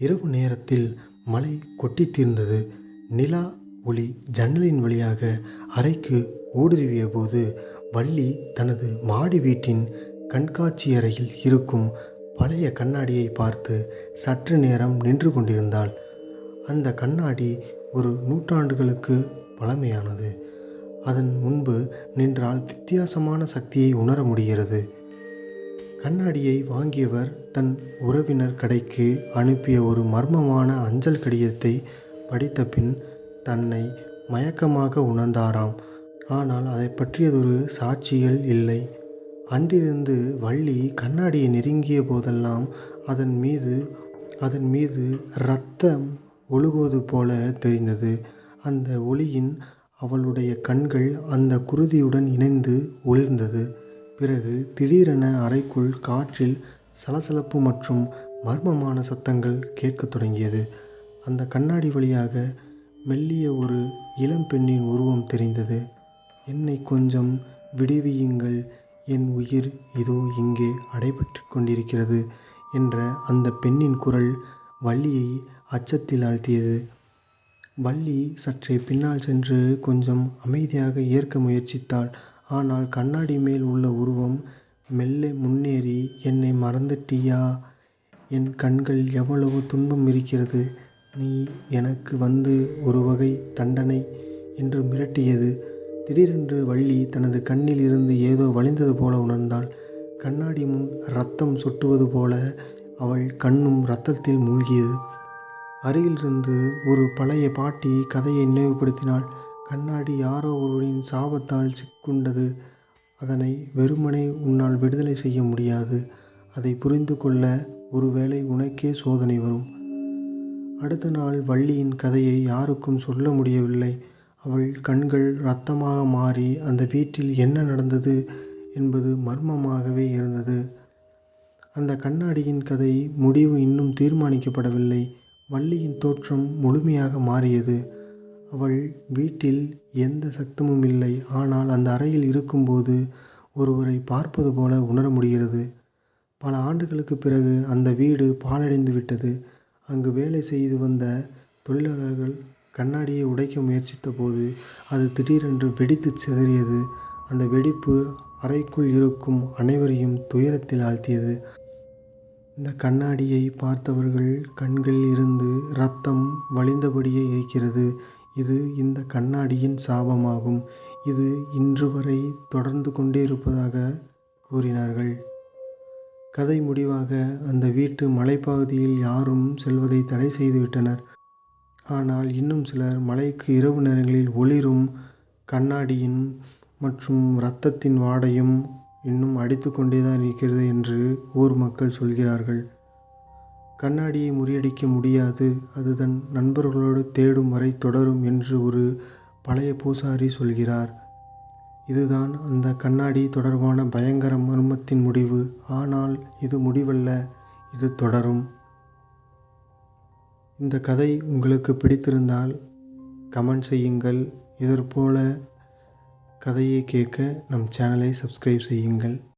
இரவு நேரத்தில் மழை கொட்டி தீர்ந்தது. நிலா ஒளி ஜன்னலின் வழியாக அறைக்கு ஊடுருவியபோது வள்ளி தனது மாடி வீட்டின் கண்காட்சி அறையில் இருக்கும் பழைய கண்ணாடியை பார்த்து சற்று நேரம் நின்று கொண்டிருந்தாள். அந்த கண்ணாடி ஒரு நூற்றாண்டுகளுக்கு பழமையானது. அதன் முன்பு நின்றால் வித்தியாசமான சக்தியை உணர முடிகிறது. கண்ணாடியை வாங்கியவர் தன் உறவினர் கடைக்கு அனுப்பிய ஒரு மர்மமான அஞ்சல் கடிதத்தைப் படித்தபின் தன்னை மயக்கமாக உணர்ந்தாராம். ஆனால் அதை பற்றியதொரு சாட்சிகள் இல்லை. அன்றிருந்து வள்ளி கண்ணாடியை நெருங்கிய போதெல்லாம் அதன் மீது அதன் மீது இரத்தம் ஒழுகுவது போல தெரிந்தது. அந்த ஒளியின் அவளுடைய கண்கள் அந்த குருதியுடன் இணைந்து ஒளிர்ந்தது. பிறகு திடீரென அறைக்குள் காற்றில் சலசலப்பு மற்றும் மர்மமான சத்தங்கள் கேட்கத் தொடங்கியது. அந்த கண்ணாடி வழியாக மெல்லிய ஒரு இளம்பெண்ணின் உருவம் தெரிந்தது. என்னை கொஞ்சம் விடுவியுங்கள் என் உயிர் இதோ இங்கே அடைபட்டு கொண்டிருக்கிறது என்ற அந்த பெண்ணின் குரல் வள்ளியை அச்சத்தில் ஆழ்த்தியது. வள்ளி சற்றே பின்னால் சென்று கொஞ்சம் அமைதியாக ஏற்க முயற்சித்தாள். ஆனால் கண்ணாடி மேல் உள்ள உருவம் மெல்ல முன்னேறி என்னை மறந்துட்டியா? என் கண்கள் எவ்வளவு துன்பம் இருக்கிறது. நீ எனக்கு வந்து ஒரு வகை தண்டனை என்று மிரட்டியது. திடீரென்று வள்ளி தனது கண்ணில் இருந்து ஏதோ வழிந்தது போல உணர்ந்தாள். கண்ணாடி முன் ரத்தம் சொட்டுவது போல அவள் கண்ணும் ரத்தத்தில் மூழ்கியது. அருகிலிருந்து ஒரு பழைய பாட்டி கதையை நினைவுபடுத்தினாள். கண்ணாடி யாரோ ஒருவரின் சாபத்தால் சிக்குண்டது. அதனை வெறுமனே உன்னால் விடுதலை செய்ய முடியாது. அதை புரிந்து கொள்ள ஒருவேளை உனக்கே சோதனை வரும். அடுத்த நாள் வள்ளியின் கதையை யாருக்கும் சொல்ல முடியவில்லை. அவள் கண்கள் இரத்தமாக மாறி அந்த வீட்டில் என்ன நடந்தது என்பது மர்மமாகவே இருந்தது. அந்த கண்ணாடியின் கதை முடிவு இன்னும் தீர்மானிக்கப்படவில்லை. வள்ளியின் தோற்றம் முழுமையாக மாறியது. அவள் வீட்டில் எந்த சத்தமும் இல்லை. ஆனால் அந்த அறையில் இருக்கும்போது ஒருவரை பார்ப்பது போல உணர முடிகிறது. பல ஆண்டுகளுக்குப் பிறகு அந்த வீடு பாழடைந்து விட்டது. அங்கு வேலை செய்து வந்த தொழிலாளர்கள் கண்ணாடியை உடைக்க முயற்சித்த போது அது திடீரென்று வெடித்து சிதறியது. அந்த வெடிப்பு அறைக்குள் இருக்கும் அனைவரையும் துயரத்தில் ஆழ்த்தியது. இந்த கண்ணாடியை பார்த்தவர்கள் கண்களில் இருந்து இரத்தம் வழிந்தபடியே இருக்கிறது. இது இந்த கண்ணாடியின் சாபமாகும். இது இன்று வரை தொடர்ந்து கொண்டே இருப்பதாக கூறினார்கள். கதை முடிவாக அந்த வீட்டு மலைப்பகுதியில் யாரும் செல்வதை தடை செய்துவிட்டனர் ஆனால் இன்னும் சிலர் மலைக்கு இரவு நேரங்களில் ஒளிரும் கண்ணாடியின் மற்றும் இரத்தத்தின் வாடையும் இன்னும் அடித்துக்கொண்டே தான் இருக்கிறது என்று ஊர் மக்கள் சொல்கிறார்கள். கண்ணாடியை முறியடிக்க முடியாது. அது தன் நண்பர்களோடு தேடும் வரை தொடரும் என்று ஒரு பழைய பூசாரி சொல்கிறார். இதுதான் அந்த கண்ணாடி தொடர்பான பயங்கர மர்மத்தின் முடிவு. ஆனால் இது முடிவல்ல. இது தொடரும். இந்த கதை உங்களுக்கு பிடித்திருந்தால் கமெண்ட் செய்யுங்கள். இதற்போல கதையை கேட்க நம் சேனலை சப்ஸ்கிரைப் செய்யுங்கள்.